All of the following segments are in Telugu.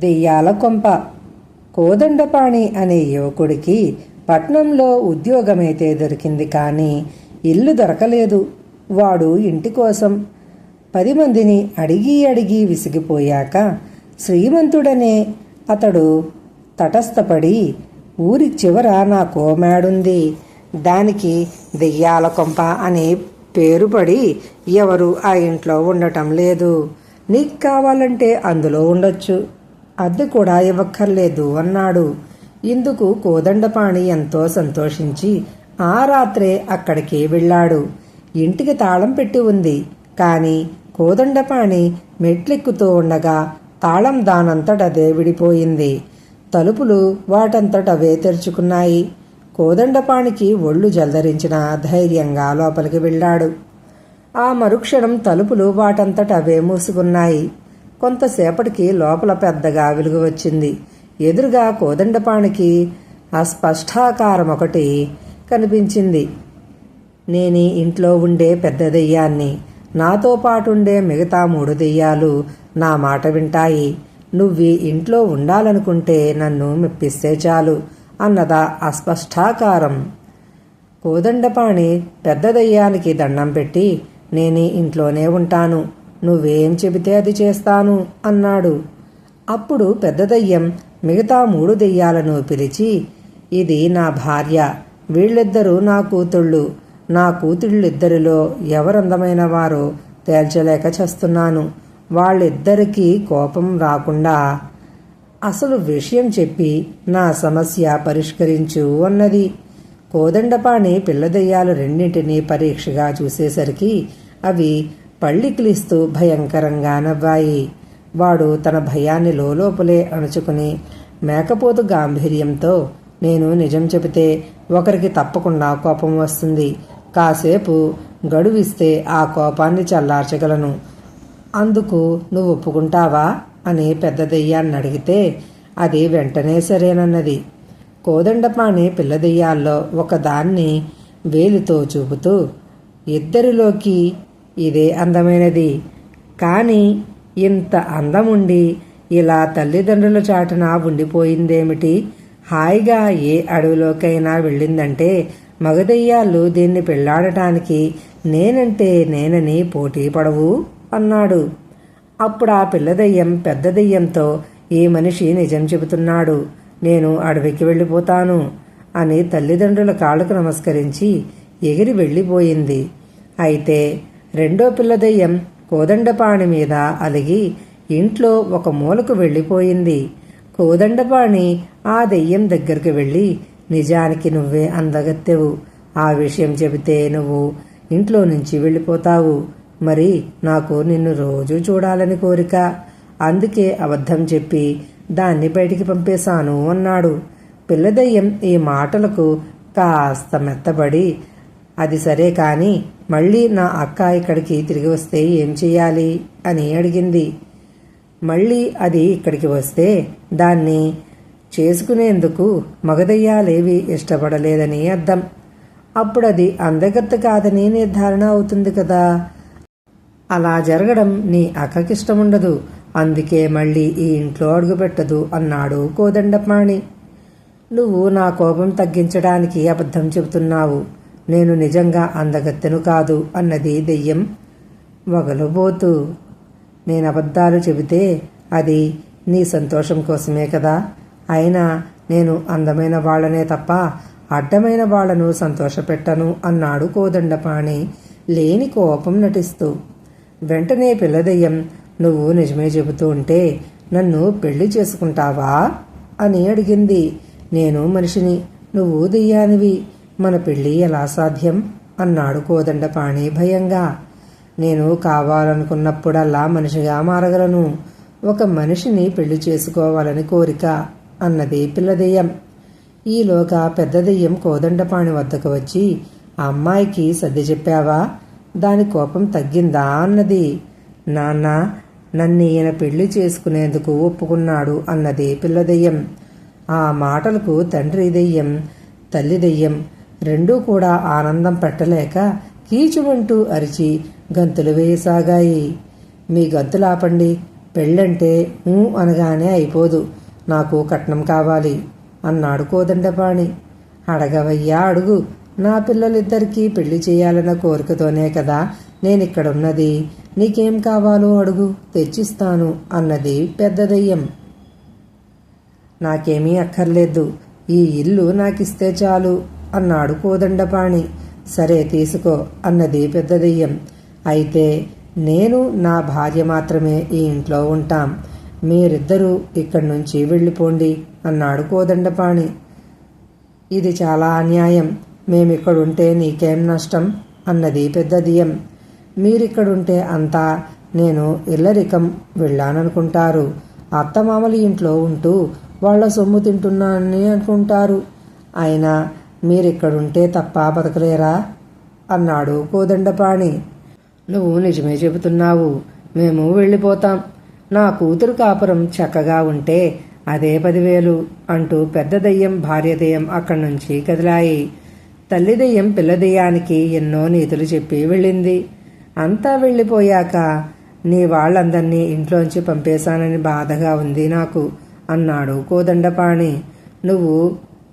దెయ్యాల కొంప. కోదండపాణి అనే యువకుడికి పట్నంలో ఉద్యోగమైతే దొరికింది కానీ ఇల్లు దొరకలేదు. వాడు ఇంటి కోసం పది మందిని అడిగి అడిగి విసిగిపోయాక శ్రీమంతుడనే అతడు తటస్థపడి ఊరి చివర నా కోమాడుంది. దానికి దెయ్యాల కొంప అని పేరు పడి ఎవరు ఆ ఇంట్లో ఉండటం లేదు. నీకు కావాలంటే అందులో ఉండొచ్చు. అద్దె కూడా ఇవ్వక్కర్లేదు అన్నాడు. ఇందుకు కోదండపాణి ఎంతో సంతోషించి ఆ రాత్రే అక్కడికి వెళ్ళాడు. ఇంటికి తాళం పెట్టి ఉంది. కాని కోదండపాణి మెట్లెక్కుతూ ఉండగా తాళం దానంతటదే విడిపోయింది తలుపులు వాటంతటవే తెరుచుకున్నాయి. కోదండపాణికి ఒళ్ళు జల్దరించిన ధైర్యంగా లోపలికి వెళ్ళాడు. ఆ మరుక్షణం తలుపులు వాటంతట అవే మూసుకున్నాయి. కొంతసేపటికి లోపల పెద్దగా వెలుగు వచ్చింది. ఎదురుగా కోదండపాణికి అస్పష్టాకారం ఒకటి కనిపించింది. నేను ఇంట్లో ఉండే పెద్ద దెయ్యాన్ని నాతో పాటుండే మిగతా మూడు దెయ్యాలు నా మాట వింటాయి. నువ్వు ఇంట్లో ఉండాలనుకుంటే నన్ను మెప్పిస్తే చాలు అన్నదా అస్పష్టాకారం కోదండపాణి పెద్ద దయ్యానికి దండం పెట్టి నేను ఇంట్లోనే ఉంటాను. నువ్వేం చెబితే అది చేస్తాను అన్నాడు. అప్పుడు పెద్ద దయ్యం మిగతా మూడు దెయ్యాలను పిలిచి ఇది నా భార్య వీళ్ళిద్దరూ నా కూతుళ్ళు. నా కూతుళ్ళిద్దరిలో ఎవరందమైన వారో తేల్చలేక చేస్తున్నాను. వాళ్ళిద్దరికీ కోపం రాకుండా అసలు విషయం చెప్పి నా సమస్య పరిష్కరించు అన్నది. కోదండపాణి పిల్లదయ్యాలు రెండింటినీ పరీక్షగా చూసేసరికి అవి పళ్ళికిలిస్తూ భయంకరంగా నవ్వాయి. వాడు తన భయాన్ని లోపలే అణుచుకుని మేకపోతు గాంభీర్యంతో నేను నిజం చెబితే ఒకరికి తప్పకుండా కోపం వస్తుంది. కాసేపు గడువిస్తే ఆ కోపాన్ని చల్లార్చగలను. అందుకు నువ్వు ఒప్పుకుంటావా? అని పెద్ద దెయ్యాన్ని అడిగితే అది వెంటనే సరేనన్నది. కోదండపాణి పిల్ల దెయ్యాల్లో ఒకదాన్ని వేలితో చూపుతూ ఇద్దరిలోకి ఇదే అందమైనది. కానీ ఇంత అందముండి ఇలా తల్లిదండ్రుల చాటున ఉండిపోయిందేమిటి? హాయిగా ఏ అడవిలోకైనా వెళ్ళిందంటే మగదెయ్యాలు దీన్ని పెళ్ళాడటానికి నేనంటే నేనని పోటీ పడవు అన్నాడు. అప్పుడు ఆ పిల్లదయ్యం పెద్ద దెయ్యంతో ఈ మనిషి నిజం చెబుతున్నాడు. నేను అడవికి వెళ్ళిపోతాను అని తల్లిదండ్రుల కాళ్ళకు నమస్కరించి ఎగిరి వెళ్ళిపోయింది. అయితే రెండో పిల్లదయ్యం కోదండపాణి మీద అలిగి ఇంట్లో ఒక మూలకు వెళ్ళిపోయింది. కోదండపాణి ఆ దెయ్యం దగ్గరికి వెళ్ళి నిజానికి నువ్వే అందగత్తెవు. ఆ విషయం చెబితే నువ్వు ఇంట్లో నుంచి వెళ్ళిపోతావు. మరి నాకు నిన్ను రోజు చూడాలని కోరిక. అందుకే అబద్ధం చెప్పి దాన్ని బయటికి పంపేశాను అన్నాడు. పిల్లదయ్యం ఈ మాటలకు కాస్త మెత్తబడి అది సరే కానీ మళ్ళీ నా అక్క ఇక్కడికి తిరిగి వస్తే ఏం చెయ్యాలి అని అడిగింది. మళ్ళీ అది ఇక్కడికి వస్తే దాన్ని చేసుకునేందుకు మగదయ్యాలేవి ఇష్టపడలేదని అర్థం. అప్పుడు అది అందగత్త కాదని నిర్ధారణ అవుతుంది కదా. అలా జరగడం నీ అక్కకిష్టముండదు. అందుకే మళ్ళీ ఈ ఇంట్లో అడుగుపెట్టదు అన్నాడు కోదండపాణి. నువ్వు నా కోపం తగ్గించడానికి అబద్ధం చెబుతున్నావు. నేను నిజంగా అందగత్తెను కాదు అన్నది దెయ్యం. వగలుబోతూ నేను అబద్ధాలు చెబితే అది నీ సంతోషం కోసమే కదా. అయినా నేను అందమైన వాళ్ళనే తప్ప అడ్డమైన వాళ్ళను సంతోషపెట్టను అన్నాడు కోదండపాణి లేని కోపం నటిస్తూ. వెంటనే పిల్లదయ్యం నువ్వు నిజమే చెబుతూ ఉంటే నన్ను పెళ్ళి చేసుకుంటావా? అని అడిగింది. నేను మనిషిని నువ్వు దెయ్యానివి. మన పెళ్ళి ఎలా సాధ్యం? అన్నాడు కోదండపాణి భయంగా. నేను కావాలనుకున్నప్పుడల్లా మనిషిగా మారగలను. ఒక మనిషిని పెళ్ళి చేసుకోవాలని కోరిక అన్నది పిల్లదెయ్యం ఈలోగా పెద్ద దెయ్యం కోదండపాణి వద్దకు వచ్చి ఆ అమ్మాయికి సర్ది చెప్పావా? దాని కోపం తగ్గిందా? అన్నది. నాన్న నన్ను ఈయన పెళ్ళి చేసుకునేందుకు ఒప్పుకున్నాడు అన్నది పిల్లదెయ్యం ఆ మాటలకు తండ్రి దెయ్యం తల్లి దెయ్యం రెండూ కూడా ఆనందం పెట్టలేక కీచుమంటూ అరిచి గంతులు వేయసాగాయి. మీ గంతులాపండి పెళ్ళంటే ఊ అనగానే అయిపోదు. నాకు కట్నం కావాలి. అన్నాడు కోదండపాణి. అడగవయ్యా అడుగు. నా పిల్లలిద్దరికీ పెళ్ళి చేయాలన్న కోరికతోనే కదా నేనిక్కడున్నది. నీకేం కావాలో అడుగు. తెచ్చిస్తాను అన్నది పెద్ద దెయ్యం. నాకేమీ అక్కర్లేదు. ఈ ఇల్లు నాకిస్తే చాలు. అన్నాడు కోదండపాణి. సరే తీసుకో అన్నది పెద్ద దెయ్యం. అయితే నేను నా భార్య మాత్రమే ఈ ఇంట్లో ఉంటాం. మీరిద్దరూ ఇక్కడి నుంచి వెళ్ళిపోండి అన్నాడు కోదండపాణి. ఇది చాలా అన్యాయం. మేమిక్కడుంటే నీకేం నష్టం? అన్నది పెద్ద దెయ్యం. మీరిక్కడుంటే అంతా నేను ఇల్లరికం వెళ్ళాననుకుంటారు. అత్తమామలు ఇంట్లో ఉంటూ వాళ్ళ సొమ్ము తింటున్నానని అనుకుంటారు. అయినా మీరిక్కడుంటే తప్ప బతకలేరా? అన్నాడు కోదండపాణి నువ్వు నిజమే చెబుతున్నావు. మేము వెళ్ళిపోతాం. నా కూతురు కాపురం చక్కగా ఉంటే అదే పదివేలు అంటూ పెద్ద దయ్యం భార్య దయ్యం అక్కడి నుంచి కదిలాయి. తల్లి దయ్యం పిల్ల దయ్యానికి ఎన్నో నీతులు చెప్పి వెళ్ళింది. అంతా వెళ్ళిపోయాక నీ వాళ్ళందరినీ ఇంట్లోంచి పంపేశానని బాధగా ఉంది నాకు అన్నాడు కోదండపాణి నువ్వు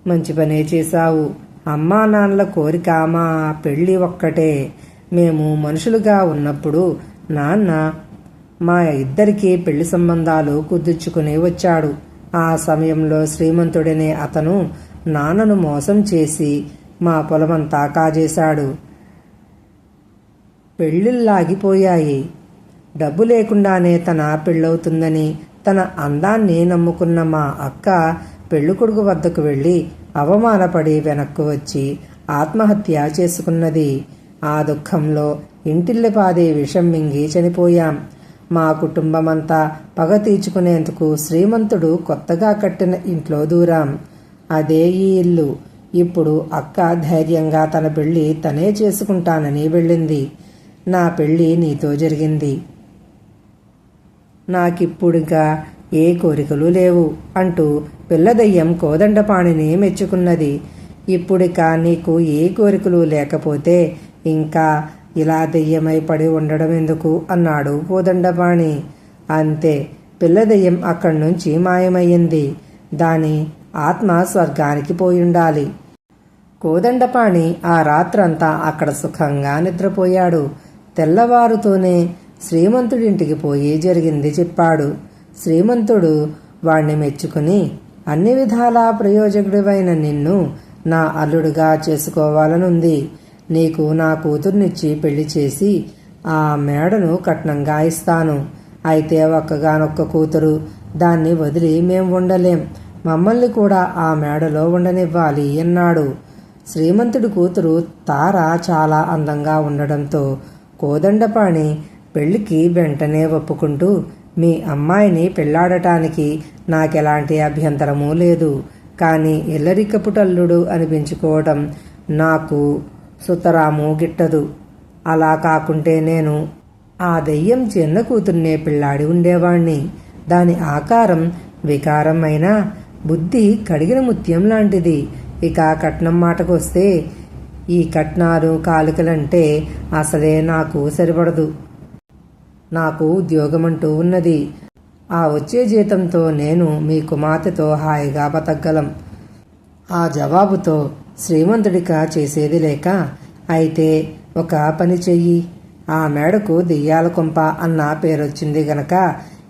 మంచి పనే చేశావు. అమ్మా నాన్నల కోరిక మా పెళ్ళి ఒక్కటే. మేము మనుషులుగా ఉన్నప్పుడు నాన్న మా ఇద్దరికి పెళ్ళి సంబంధాలు కుదుర్చుకుని వచ్చాడు. ఆ సమయంలో శ్రీమంతుడనే అతను నాన్నను మోసం చేసి మా పొలమంతా కాజేశాడు. పెళ్ళిళ్ళాగిపోయాయి. డబ్బు లేకుండానే తన పెళ్ళవుతుందని తన అందాన్ని నమ్ముకున్న మా అక్క పెళ్ళికొడుకు వద్దకు వెళ్ళి అవమానపడి వెనక్కు వచ్చి ఆత్మహత్య చేసుకున్నది. ఆ దుఃఖంలో ఇంటిల్లిపాదే విషం మింగి చనిపోయాం. మా కుటుంబమంతా పగ తీర్చుకునేందుకు శ్రీమంతుడు కొత్తగా కట్టిన ఇంట్లో దూరాం. అదే ఈ ఇల్లు. ఇప్పుడు అక్క ధైర్యంగా తన పెళ్ళి తనే చేసుకుంటానని వెళ్ళింది. నా పెళ్ళి నీతో జరిగింది. నాకిప్పుడుగా ఏ కోరికలు లేవు అంటూ పిల్లదయ్యం కోదండపాణిని మెచ్చుకున్నది. ఇప్పుడిక నీకు ఏ కోరికలు లేకపోతే ఇంకా ఇలా దెయ్యమై పడి ఉండడం ఎందుకు? అన్నాడు కోదండపాణి. అంతే పిల్లదెయ్యం అక్కడి నుంచి మాయమయ్యింది. దాని ఆత్మ స్వర్గానికి పోయుండాలి కోదండపాణి ఆ రాత్రంతా అక్కడ సుఖంగా నిద్రపోయాడు. తెల్లవారుతోనే శ్రీమంతుడింటికి పోయి జరిగింది చెప్పాడు. శ్రీమంతుడు వాణ్ణి మెచ్చుకుని అన్ని విధాలా ప్రయోజకుడివైన నిన్ను నా అల్లుడుగా చేసుకోవాలనుంది. నీకు నా కూతుర్నిచ్చి పెళ్ళి చేసి ఆ మేడను కట్నంగా ఇస్తాను. అయితే ఒక్కగానొక్క కూతురు దాన్ని వదిలి మేం ఉండలేం. మమ్మల్ని కూడా ఆ మేడలో ఉండనివ్వాలి అన్నాడు. శ్రీమంతుడి కూతురు తార చాలా అందంగా ఉండడంతో కోదండపాణి పెళ్ళికి వెంటనే ఒప్పుకుంటూ మీ అమ్మాయిని పెళ్ళాడటానికి నాకెలాంటి అభ్యంతరమూ లేదు. కానీ ఇల్లరికపుటల్లుడు అనిపించుకోవటం నాకు సుతరాము గిట్టదు. అలా కాకుంటే నేను ఆ దెయ్యం చిన్న కూతుర్నే పిల్లాడి ఉండేవాణ్ణి. దాని ఆకారం వికారమైన బుద్ధి కడిగిన ముత్యం లాంటిది. ఇక కట్నం మాటకొస్తే ఈ కట్నాలు కాలుకలంటే అసలే నాకు సరిపడదు. నాకు ఉద్యోగమంటూ ఉన్నది. ఆ వచ్చే జీతంతో నేను మీ కుమార్తెతో హాయిగా బతకగలం. ఆ జవాబుతో శ్రీమంతుడిక చేసేది లేక అయితే ఒక పని చెయ్యి. ఆ మేడకు దెయ్యాల కొంప అన్న పేరొచ్చింది గనక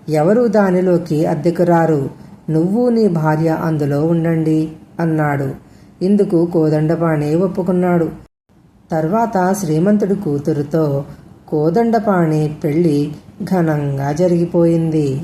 ఎవరు దానిలోకి అద్దెకు రారు నువ్వు నీ భార్య అందులో ఉండండి అన్నాడు. ఇందుకు కోదండపాణి ఒప్పుకున్నాడు. తర్వాత శ్రీమంతుడి కూతురుతో కోదండపాణి పెళ్ళి ఘనంగా జరిగిపోయింది.